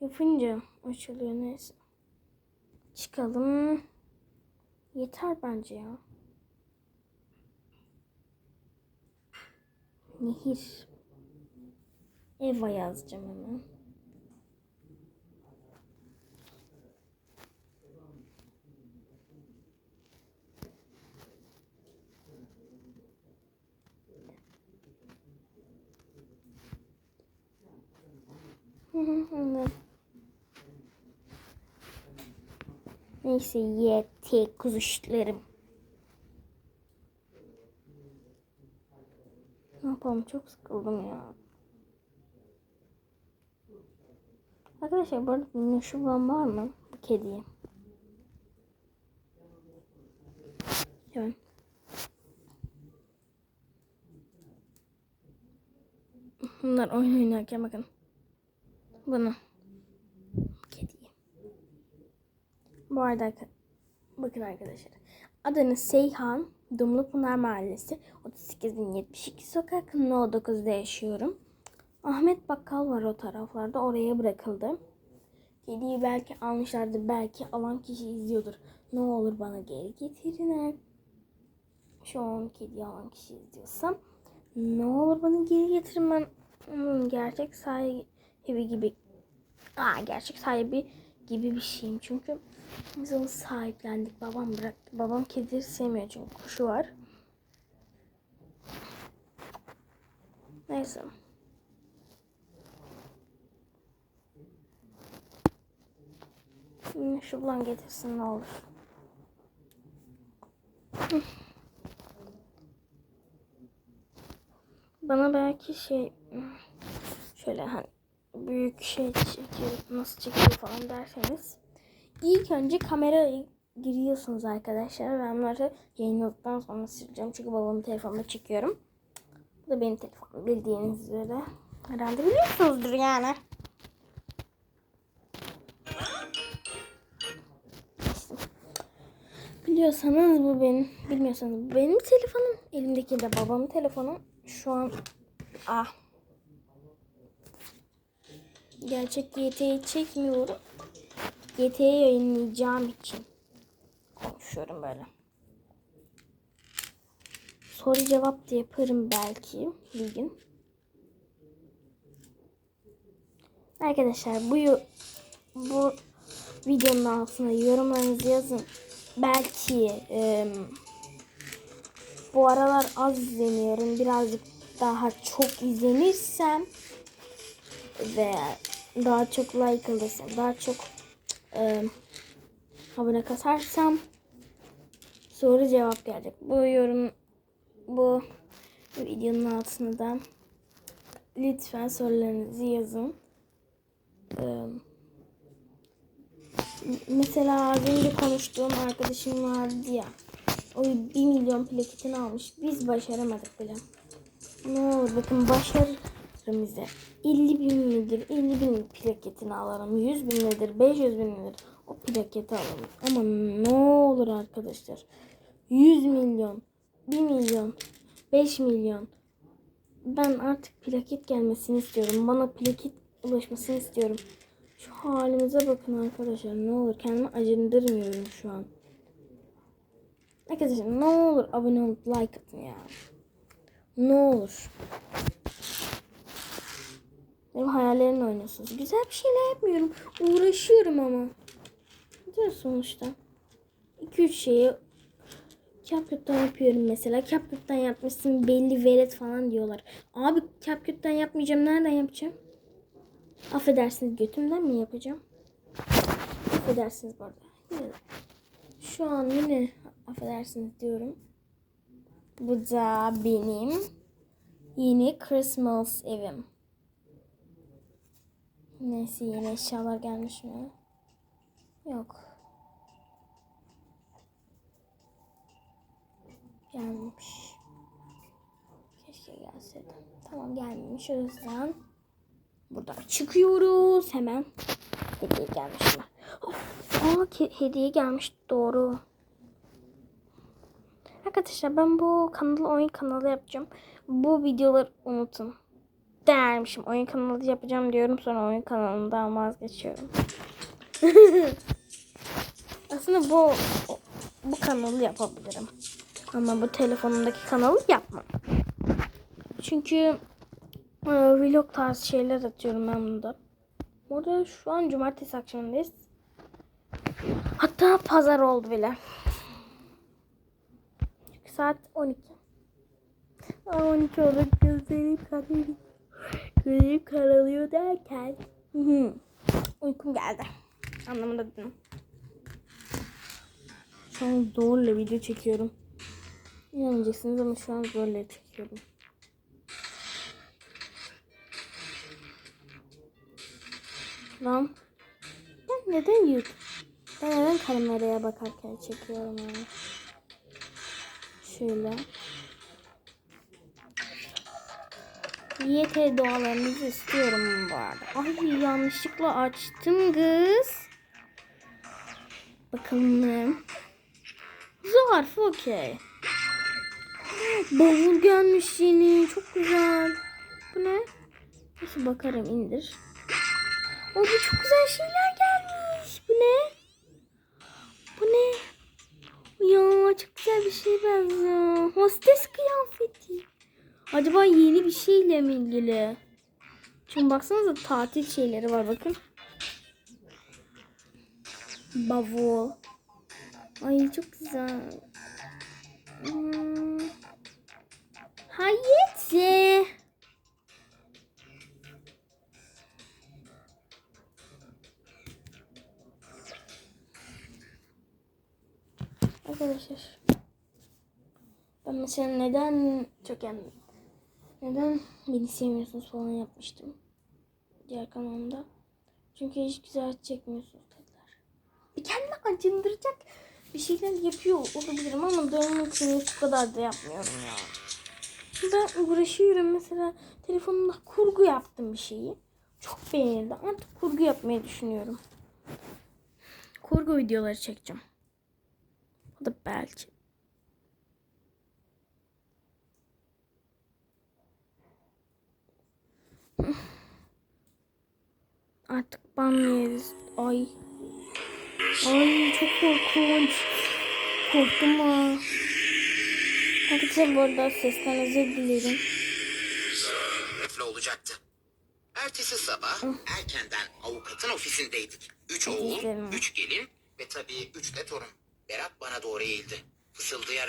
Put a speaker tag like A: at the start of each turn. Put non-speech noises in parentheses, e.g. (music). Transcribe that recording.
A: yapınca açılıyor neyse. Çıkalım. Yeter bence ya. Nehir. Eva yazacağım hemen. Hı hı, anladım. Neyse yeti kuzuşlarım. Ne yapalım çok sıkıldım ya. Arkadaşlar bu arada meşhur var mı? Bu kediye. Evet. Bunlar oyun oynarken bakın. Bunu. Kediye. Bu arada bakın arkadaşlar. Adını Seyhan, Dumlupınar Mahallesi, 38072 sokak, No 9'da yaşıyorum. Ahmet Bakkal var o taraflarda, oraya bırakıldı. Kediyi belki almışlardır, belki alan kişi izliyordur. Ne olur bana geri getirin. Şu an kediyi alan kişi izliyorsam. Ne olur bana geri getirin ben onun gerçek sahibi gibi. Aa, gerçek sahibi gibi bir şeyim. Çünkü biz onu sahiplendik. Babam bıraktı. Babam kedileri sevmiyor çünkü kuşu var. Neyse. Şu bulan getirsin ne olur. Bana belki şey şöyle hani büyük şey çekiyor, nasıl çekiyor falan derseniz ilk önce kameraya giriyorsunuz arkadaşlar. Ben bunları yayınladıktan sonra sileceğim. Çünkü babamın telefonuna çekiyorum. Bu da benim telefonum bildiğiniz üzere. Herhalde biliyorsunuzdur yani. Biliyorsanız bu benim, bilmiyorsanız bu benim telefonum. Elimdeki de babamın telefonu. Şu an ah gerçek GT'yi çekmiyorum. GT'yi yayınlayacağım için konuşuyorum böyle. Soru cevap da yaparım belki bir gün. Arkadaşlar bu bu videonun altına yorumlarınızı yazın. Belki em, bu aralar az izleniyorum. Birazcık daha çok izlenirsem ve daha çok like alırsam, daha çok e, abone kasarsam soru cevap gelecek. Bu yorum bu videonun altına da lütfen sorularınızı yazın. Ee, mesela önce konuştuğum arkadaşım vardı ya. O 1 milyon plaketini almış. Biz başaramadık bile. Ne olur bakın başarırım bize. 50 bin midir? 50 bin plaketini alırım. 100 bin nedir? 500 bin nedir? O plaketi alalım. Ama ne olur arkadaşlar. 100 milyon, 1 milyon, 5 milyon. Ben artık plaket gelmesini istiyorum. Bana plaket ulaşmasını istiyorum. Şu halimize bakın arkadaşlar. Ne olur kendimi acındırmıyorum şu an. Arkadaşlar ne olur abone olup like atın ya. Ne olur. Benim hayallerimle oynuyorsunuz. Güzel bir şeyler yapmıyorum. Uğraşıyorum ama. Diyor sonuçta. 2-3 şeyi CapCut'tan yapıyorum mesela. CapCut'tan yapmışsın belli velet falan diyorlar. Abi CapCut'tan yapmayacağım. Nereden yapacağım? Affedersiniz götümden mi yapacağım? Affedersiniz bu arada. Şu an yine affedersiniz diyorum. Bu da benim yeni Christmas evim. Neyse yeni eşyalar gelmiş mi? Yok. Gelmemiş. Keşke gelseydi. Tamam gelmemiş o yüzden buradan çıkıyoruz hemen. Hediye gelmiş mi? Aa hediye gelmiş doğru. Arkadaşlar ben bu kanalı oyun kanalı yapacağım. Bu videoları unutun. Dermişim. Oyun kanalı yapacağım diyorum sonra oyun kanalından vazgeçiyorum. (laughs) Aslında bu bu kanalı yapabilirim. Ama bu telefonumdaki kanalı yapmam. Çünkü e, vlog tarzı şeyler atıyorum ben bunda. Orada şu an cumartesi akşamındayız. Hatta pazar oldu bile. Çünkü saat 12. Aa, 12 oldu gözlerim kararıyor. Gözlerim kararıyor derken. Uykum geldi. Anlamında dedim. Şu an zorla video çekiyorum. İnanmayacaksınız ama şu an zorla çekiyorum. Lan. Ben neden YouTube? Ben neden kameraya bakarken çekiyorum yani? Şöyle. YT dualarınızı istiyorum bu arada. Ay yanlışlıkla açtım kız. Bakalım? Zarf okey. Bavul gelmiş yeni. Çok güzel. Bu ne? Nasıl bakarım indir. O bu çok güzel şeyler gelmiş. Bu ne? Bu ne? Ya çok güzel bir şey benziyor. Hostes kıyafeti. Acaba yeni bir şeyle mi ilgili? Çünkü baksanıza tatil şeyleri var bakın. Bavul. Ay çok güzel. Hmm. Hayati. Arkadaşlar. Ben mesela neden çok yani neden beni sevmiyorsunuz falan yapmıştım. Diğer kanalımda. Çünkü hiç güzel çekmiyorsunuz dediler. Bir kendini acındıracak bir şeyler yapıyor olabilirim ama dönme kıyını şu kadar da yapmıyorum ya. Ben uğraşıyorum mesela telefonumda kurgu yaptım bir şeyi. Çok beğenildi. Artık kurgu yapmayı düşünüyorum. Kurgu videoları çekeceğim. O da belki. Artık ban yeriz. Ay. Ay çok korkunç. Korktum ha. Arkadaşlar bu arada sesten özür dilerim.
B: Olacaktı. Ertesi sabah erkenden avukatın ofisindeydik. Üç oğul, üç gelin ve tabii üç de torun. Berat bana doğru eğildi. Fısıldayarak